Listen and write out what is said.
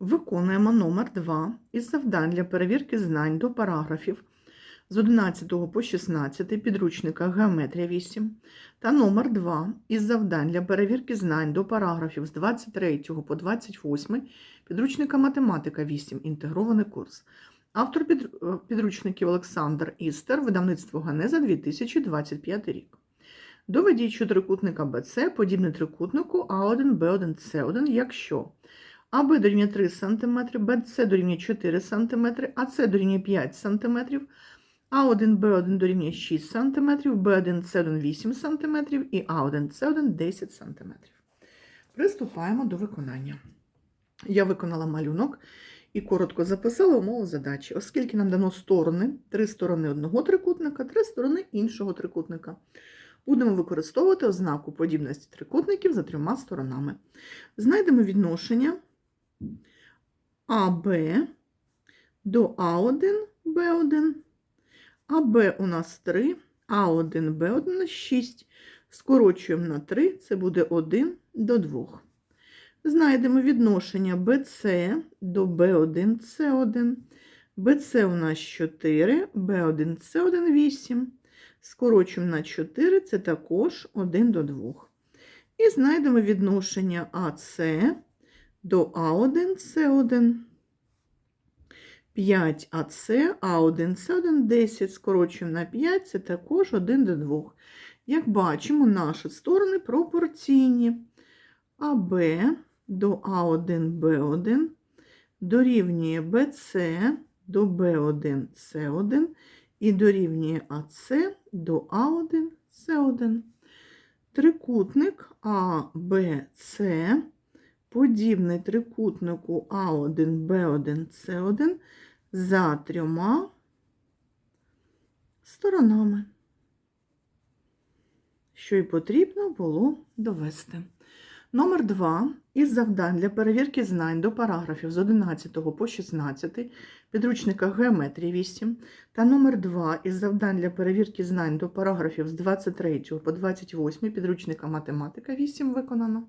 Виконуємо номер 2 із завдань для перевірки знань до параграфів з 11 по 16 підручника Геометрія 8 та номер 2 із завдань для перевірки знань до параграфів з 23 по 28 підручника Математика 8 інтегрований курс. Автор е, підручників Олександр Істер, видавництво Ганеза 2025 рік. Доведіть, що трикутника БЦ подібний трикутнику А1, Б1, С1, якщо АБ дорівнює 3 см, БЦ дорівнює 4 см, АС дорівнює 5 см, А1, Б1 дорівнює 6 см, Б1, С1 8 см і А1, С1 10 см. Приступаємо до виконання. Я виконала малюнок і коротко записала умову задачі, оскільки нам дано сторони, три сторони одного трикутника, три сторони іншого трикутника. Будемо використовувати ознаку подібності трикутників за трьома сторонами. Знайдемо відношення АБ до А1, Б1. АБ у нас 3, А1, Б1 6. Скорочуємо на 3, це буде 1 до 2. Знайдемо відношення BC до B1, C1. BC у нас 4, B1, C1 8. Скорочуємо на 4, це також 1 до 2. І знайдемо відношення АС до А1, С1. 5 АС, А1, С1, 10. Скорочуємо на 5, це також 1 до 2. Як бачимо, наші сторони пропорційні. АБ до А1, Б1 дорівнює БЦ до Б1, С1 і дорівнює АС до А1, С1. Трикутник АБЦ подібний трикутнику А1, Б1, С1 за трьома сторонами, що й потрібно було довести. Номер 2 із завдань для перевірки знань до параграфів з 11 по 16 підручника Геометрії 8 та номер 2 із завдань для перевірки знань до параграфів з 23 по 28 підручника Математика 8 виконано.